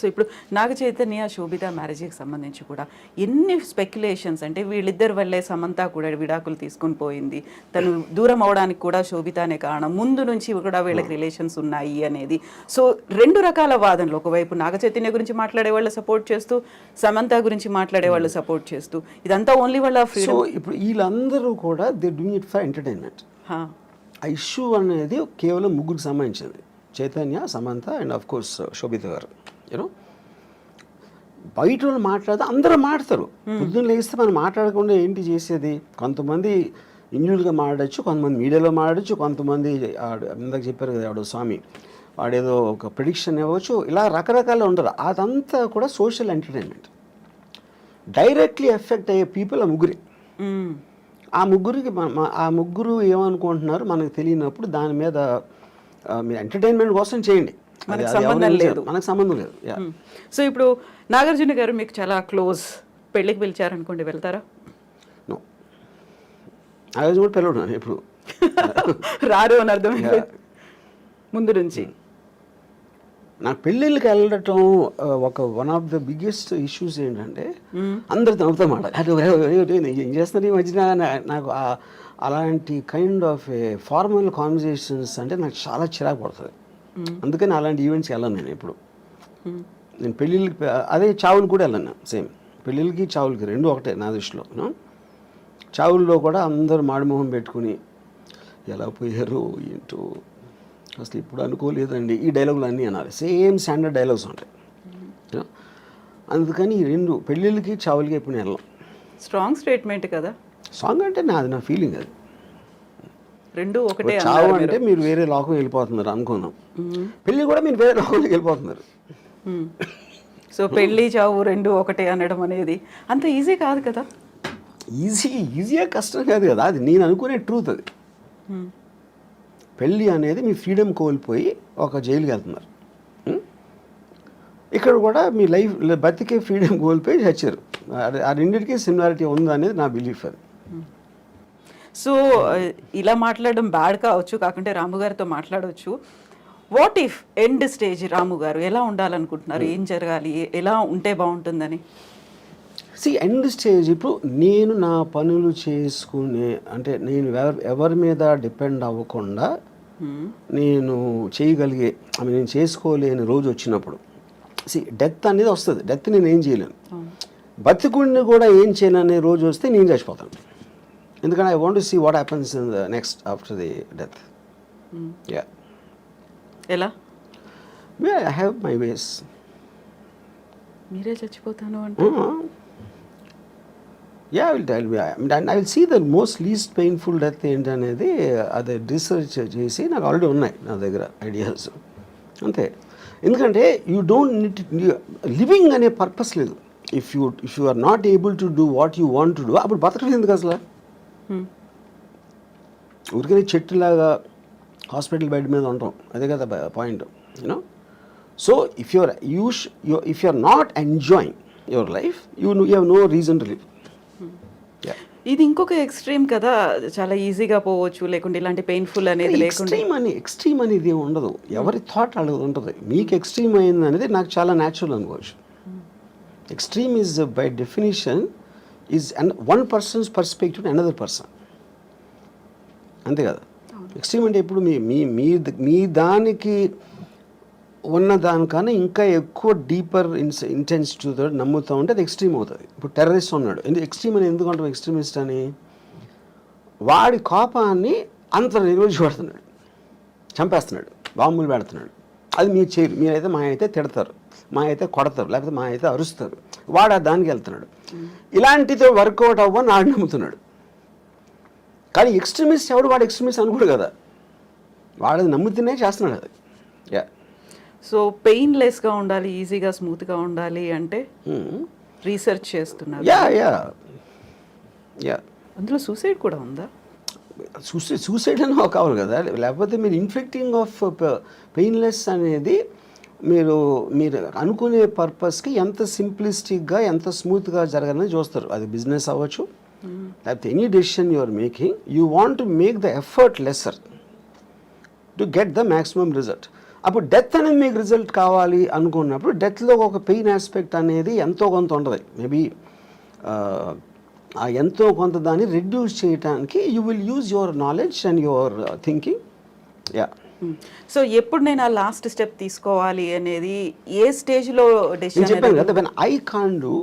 So ఇప్పుడు నాగ చైతన్య శోభిత మ్యారేజ్కి సంబంధించి కూడా ఎన్ని స్పెక్యులేషన్స్ అంటే వీళ్ళిద్దరి వల్లే సమంత కూడా విడాకులు తీసుకొని పోయింది. తను దూరం అవడానికి కూడా శోభితానే కారణం. ముందు నుంచి కూడా వీళ్ళకి రిలేషన్స్ ఉన్నాయి అనేది. సో రెండు రకాల వాదనలు ఒకవైపు నాగ చైతన్య గురించి మాట్లాడే వాళ్ళు సపోర్ట్ చేస్తూ సమంత గురించి మాట్లాడే వాళ్ళు సపోర్ట్ చేస్తూ ఇదంతా ఓన్లీ వాళ్ళ సో ఇప్పుడు వీళ్ళందరూ కూడా they doing it for entertainment. ఆ ఇష్యూ అనేది కేవలం ముగ్గురికి సంబంధించింది Chaitanya Samantha and of course Sobhita garu. You know బయట వాళ్ళు మాట్లాడితే అందరూ మాట్లాడతారు పొద్దున్న లేస్తే మనం మాట్లాడకుండా ఏంటి చేసేది? కొంతమంది ఇండివిజువల్గా మాట్లాడచ్చు కొంతమంది మీడియాలో మాట్లాడచ్చు కొంతమంది ఇందాక చెప్పారు కదా ఆడు స్వామి వాడేదో ఒక ప్రిడిక్షన్ ఇవ్వచ్చు ఇలా రకరకాల ఉండరు. అదంతా కూడా సోషల్ ఎంటర్టైన్మెంట్ డైరెక్ట్లీ ఎఫెక్ట్ అయ్యే పీపుల్ ఆ ముగ్గురి. ఆ ముగ్గురికి ఆ ముగ్గురు ఏమనుకుంటున్నారు? మనకు తెలియనప్పుడు దాని మీద మీరు ఎంటర్టైన్మెంట్ కోసం చేయండి. మనకు సంబంధం లేదు. మనకు సంబంధం లేదు. సో ఇప్పుడు నాగార్జున గారు మీకు చాలా క్లోజ్ పెళ్ళికి పిలిచారనుకోండి వెళ్తారా? నో అది కూడా పిలవడు నన్ను ఇప్పుడు. రారు అని అర్థమైంది. ముందు నుంచి. నాకు పెళ్ళిళ్ళకి వెళ్ళటం ఒక one of the biggest issues ఏంటంటే అందరు నవ్వుతా మాట. నేను ఏం చేస్తున్నారు ఈ మధ్యన? నాకు అలాంటి కైండ్ ఆఫ్ ఫార్మల్ కాన్వర్జేషన్స్ అంటే నాకు చాలా చిరాకు పడుతుంది. అందుకని అలాంటి ఈవెంట్స్కి వెళ్ళను నేను ఎప్పుడు. నేను పెళ్ళిళ్ళకి అదే చావులు కూడా వెళ్ళను సేమ్ పెళ్ళిళ్ళకి చావులకి రెండు ఒకటే నా దృష్టిలో? చావుల్లో కూడా అందరూ మాడిమోహం పెట్టుకుని ఎలా పోయారు ఏంటో అసలు ఇప్పుడు అనుకోలేదండి. ఈ డైలాగులు అన్నీ అనాలి. సేమ్ స్టాండర్డ్ డైలాగ్స్ ఉంటాయి? అందుకని ఈ రెండు పెళ్ళిళ్ళకి చావులకి ఎప్పుడు వెళ్ళాం స్ట్రాంగ్ స్టేట్మెంట్ కదా. సాంగ్ అంటే నాది నా ఫీలింగ్ అది. రెండు ఒకటే చావు అంటే మీరు. వేరే లోకం వెళ్ళిపోతున్నారు అనుకున్నాం. పెళ్ళి కూడా మీరు వేరే లోకంలోకి వెళ్ళిపోతున్నారు. సో పెళ్ళి చావు రెండు ఒకటే అనడం అనేది అంత ఈజీ కాదు కదా? ఈజీ ఈజీగా కష్టం కాదు కదా? అది నేను అనుకునే ట్రూత్ అది. పెళ్ళి అనేది మీ ఫ్రీడమ్ కోల్పోయి ఒక జైలుకి వెళ్తున్నారు? ఇక్కడ కూడా మీ లైఫ్ బతికే ఫ్రీడమ్ కోల్పోయి చచ్చారు. ఆ రెండింటికి సిమిలారిటీ ఉంది అనేది నా బిలీఫ్ అది. సో ఇలా మాట్లాడడం బ్యాడ్ కావచ్చు కాకుంటే రాము గారితో మాట్లాడవచ్చు what if end stage Ramu garu ఎలా ఉండాలనుకుంటున్నారు? ఏం జరగాలి? ఎలా ఉంటే బాగుంటుందని? సి ఎండ్ స్టేజ్ ఇప్పుడు నేను నా పనులు చేసుకునే అంటే నేను ఎవరి ఎవరి మీద డిపెండ్ అవ్వకుండా మ్మ్. నేను చేయగలిగే ఐ మీన్ నేను చేసుకోలేని రోజు వచ్చినప్పుడు. సి డెత్ అనేది వస్తుంది. డెత్ నేను ఏం చేయలేను. బతికుండి కూడా ఏం చేయననే రోజు వస్తే నేను చచ్చిపోతాను. ఎందుకంటే I want see what happens in the next after the death. Yeah ఎలా? ఐ హ్యావ్ మై వేస్ మీరే చచ్చిపోతాను అంటే? Yeah will tell and I will see the most least painful death ఏంటనేది అది రీసెర్చ్ చేసి నాకు ఆల్రెడీ ఉన్నాయి నా దగ్గర ఐడియాస్ అంతే. ఎందుకంటే యూ డోంట్ నీట్ లివింగ్ అనే పర్పస్ లేదు. If you if you are not able to do what you want to do అప్పుడు బతకడం ఎందుకు అసలు. ఊరికే చెట్టులాగా హాస్పిటల్ బెడ్ మీద ఉంటాం. అదే కదా point you know so if your use you if you are not enjoying your life you you have no reason to live ఇది ఇంకొక ఎక్స్ట్రీమ్ కదా. చాలా ఈజీగా పోవచ్చు లేకుంటే ఇలాంటి పెయిన్ఫుల్ అనేది ఎక్స్ట్రీమ్ అని ఎక్స్ట్రీమ్ అనేది ఉండదు. ఎవరి థాట్ వాళ్ళది ఉంటుంది. మీకు ఎక్స్ట్రీమ్ అయింది అనేది నాకు చాలా న్యాచురల్ అనుకోవచ్చు extreme is by definition is one person's perspective another person అంతే కదా? ఎక్స్ట్రీమ్ అంటే ఇప్పుడు మీ మీ మీ మీ దానికి ఉన్న దానికన్నా ఇంకా ఎక్కువ డీపర్ ఇన్స్ ఇంటెన్సిటీతో నమ్ముతూ ఉంటే అది ఎక్స్ట్రీమ్ అవుతుంది. ఇప్పుడు టెర్రరిస్ట్ ఉన్నాడు. ఎందుకు ఎక్స్ట్రీమ్ అని ఎందుకు అంటాం ఎక్స్ట్రీమిస్ట్ అని? వాడి కోపాన్ని అంత నిర్వహించబడుతున్నాడు చంపేస్తున్నాడు. బాంబులు పెడుతున్నాడు. అది మీరు చేయరు మీరైతే మా అయితే తిడతారు. మా అయితే కొడతారు. లేకపోతే మా అయితే అరుస్తారు. వాడు ఆ దానికి వెళ్తున్నాడు. ఇలాంటితో వర్కౌట్ అవ్వని ఆడు నమ్ముతున్నాడు. కానీ ఎక్స్ట్రీమిస్ట్ ఎవడు? వాడు ఎక్స్ట్రీమిస్ట్ అనుకోడు కదా. వాడు నమ్ముతూనే చేస్తున్నాడు అది. యా. సో పెయిన్లెస్గా ఉండాలి ఈజీగా స్మూత్గా ఉండాలి అంటే రీసెర్చ్ చేస్తున్నారు. Yeah yeah. యా. అందులో సూసైడ్ కూడా ఉందా? సూసైడ్ సూసైడ్ అని కావాలి కదా. లేకపోతే మీరు ఇన్ఫెక్టింగ్ ఆఫ్ పెయిన్లెస్ అనేది మీరు మీరు అనుకునే పర్పస్కి ఎంత సింప్లిస్టిక్గా ఎంత స్మూత్గా జరగాలని చూస్తారు. అది బిజినెస్ అవ్వచ్చు. లేకపోతే any decision you are making you want to make the effort lesser to get the maximum result. అప్పుడు డెత్ అనేది మీకు రిజల్ట్ కావాలి అనుకున్నప్పుడు డెత్లో ఒక పెయిన్ ఆస్పెక్ట్ అనేది ఎంతో కొంత ఉండదు మేబీ ఆ ఎంతో కొంత దాన్ని రెడ్యూస్ చేయడానికి you will use your knowledge and your thinking. Yeah. So ఎప్పుడు నేను ఆ లాస్ట్ స్టెప్ తీసుకోవాలి అనేది ఏ స్టేజ్లో నేను డెసిషన్ చెప్పాను కదా when I can do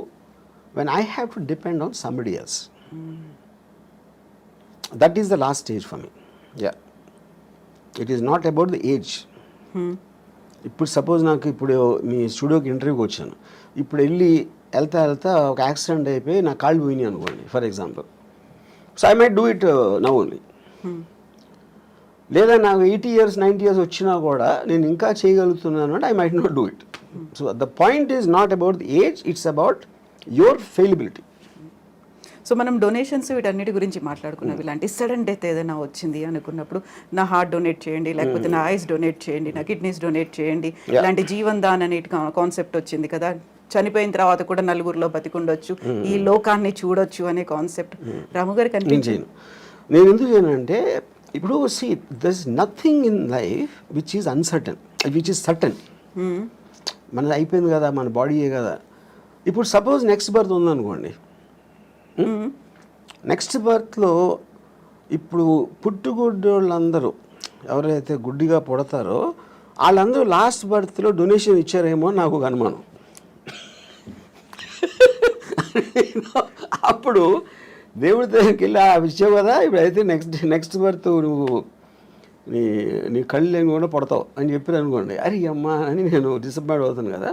when I have to depend on somebody else that is the last stage for me yeah it is not about the age ఇప్పుడు సపోజ్ నాకు ఇప్పుడు మీ స్టూడియోకి ఇంటర్వ్యూకి వచ్చాను. ఇప్పుడు వెళ్ళి వెళ్తా వెళ్తా ఒక యాక్సిడెంట్ అయిపోయి నా కాళ్ళు పోయినాయి అనుకోండి for example so I might do it now only లేదా నాకు ఎయిటీ ఇయర్స్ నైంటీ ఇయర్స్ వచ్చినా కూడా నేను ఇంకా చేయగలుగుతున్నాను అంటే I might not do it so the point is not about the age it's about your fallibility so మనం donations వీటన్నిటి గురించి మాట్లాడుకున్నాం. ఇలాంటి సడన్ డెత్ ఏదైనా వచ్చింది అనుకున్నప్పుడు నా హార్ట్ డొనేట్ చేయండి లేకపోతే నా ఐస్ డొనేట్ చేయండి నా కిడ్నీస్ డొనేట్ చేయండి ఇలాంటి జీవన్ దాన్ అనే కాన్సెప్ట్ వచ్చింది కదా. చనిపోయిన తర్వాత కూడా నలుగురిలో బతికుండొచ్చు ఈ లోకాన్ని చూడొచ్చు అనే కాన్సెప్ట్ రాము గారికి నేను ఎందుకు చేయనంటే ఇప్పుడు see this nothing in life which is uncertain which is certain మనది అయిపోయింది కదా? మన బాడీయే కదా? ఇప్పుడు సపోజ్ నెక్స్ట్ బర్త్ ఉందనుకోండి. Hmm? నెక్స్ట్ బర్త్లో ఇప్పుడు పుట్టుగుడ్డోళ్ళందరూ ఎవరైతే గుడ్డిగా పుడతారో వాళ్ళందరూ లాస్ట్ బర్త్లో డొనేషన్ ఇచ్చారేమో నాకు అనుమానం. అప్పుడు దేవుడి దగ్గరికి వెళ్ళి ఆ విషయం కదా ఇప్పుడు అయితే నెక్స్ట్ నెక్స్ట్ బర్త్ నువ్వు నీ నీ కళ్ళు లేని కూడా పడతావు అని చెప్పారు అనుకోండి. అరే అమ్మా అని నేను డిసప్పాయింట్ అవుతాను కదా.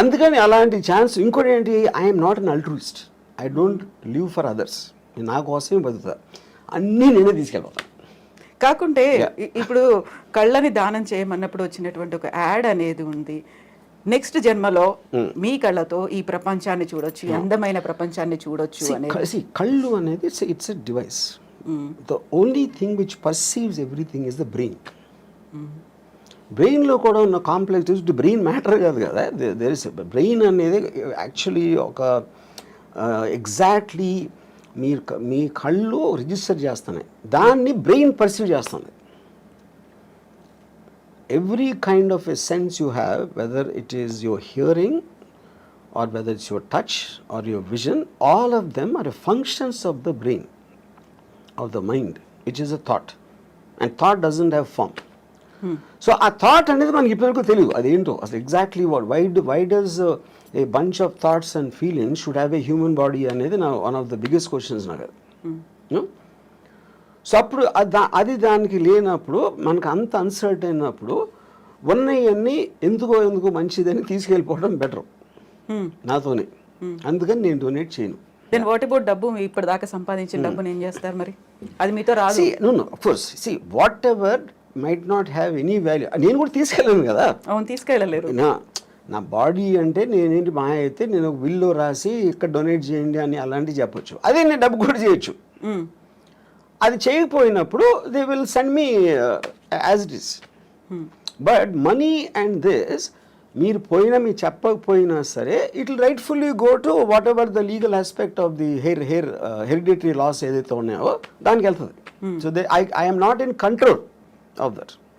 అందుకని అలాంటి ఛాన్స్ ఇంకోటి ఏంటి? I'm not an altruist I don't live for others నేను నా కోసమే బతుకుతా. అన్నీ నేనే తీసుకెళ్ళిపోతాను కాకుంటే ఇప్పుడు కళ్ళని దానం చేయమన్నప్పుడు వచ్చినటువంటి ఒక యాడ్ అనేది ఉంది. నెక్స్ట్ జన్మలో మీ కళ్ళతో ఈ ప్రపంచాన్ని చూడొచ్చు అందమైన ప్రపంచాన్ని చూడొచ్చు అనేది. కళ్ళు అనేది it's it's a device the only thing which perceives everything is the brain బ్రెయిన్లో కూడా ఉన్న కాంప్లెక్స్ బ్రెయిన్ మ్యాటర్ కాదు కదా. దేర్ ఇస్ బ్రెయిన్ అనేది యాక్చువల్లీ ఒక ఎగ్జాక్ట్లీ మీరు మీ కళ్ళు రిజిస్టర్ చేస్తున్నాయి. దాన్ని బ్రెయిన్ పర్సీవ్ చేస్తుంది. Every kind of a sense you have, whether it is your hearing or whether it's your touch or your vision, all of them are functions of the brain, of the mind, which is a thought. And thought doesn't have form. So ఆ thought అనేది మనకి ఇప్పటివరకు తెలియదు అదేంటో అసలు exactly what why why does a bunch of thoughts and feelings should have a human body అనేది నా one of the biggest questions నాకు? సో అప్పుడు అది దానికి లేనప్పుడు మనకు అంత అన్సర్ట్ అయినప్పుడు ఉన్నవన్నీ ఎందుకో ఎందుకో మంచిదని తీసుకెళ్ళిపోవడం బెటర్ నాతోనే. అందుకని నేను డొనేట్ చేయను. దెన్ వాట్ అబౌట్ డబ్బు? మీ ఇప్పటిదాకా సంపాదించిన డబ్బుని ఏం చేస్తారు మరి? అది మీతో రాదు. No no course see whatever might not have any value నేను కూడా తీసుకెళ్ళాను కదా. అవును తీసుకెళ్ళలేరు. నా నా బాడీ అంటే నేనేంటి మా అయితే నేను ఒక బిల్లు రాసి ఇక్కడ డొనేట్ చేయండి అని అలాంటివి చెప్పొచ్చు. అదే నేను డబ్బు కూడా చేయొచ్చు. అది చేయకపోయినప్పుడు they will send me as it is but money and this మీరు పోయినా మీరు చెప్పకపోయినా సరే it will rightfully go to whatever the legal aspect of the heir heir hereditary laws ఏదైతే ఉన్నాయో దానికి వెళ్తుంది. So they I I'm not in control of that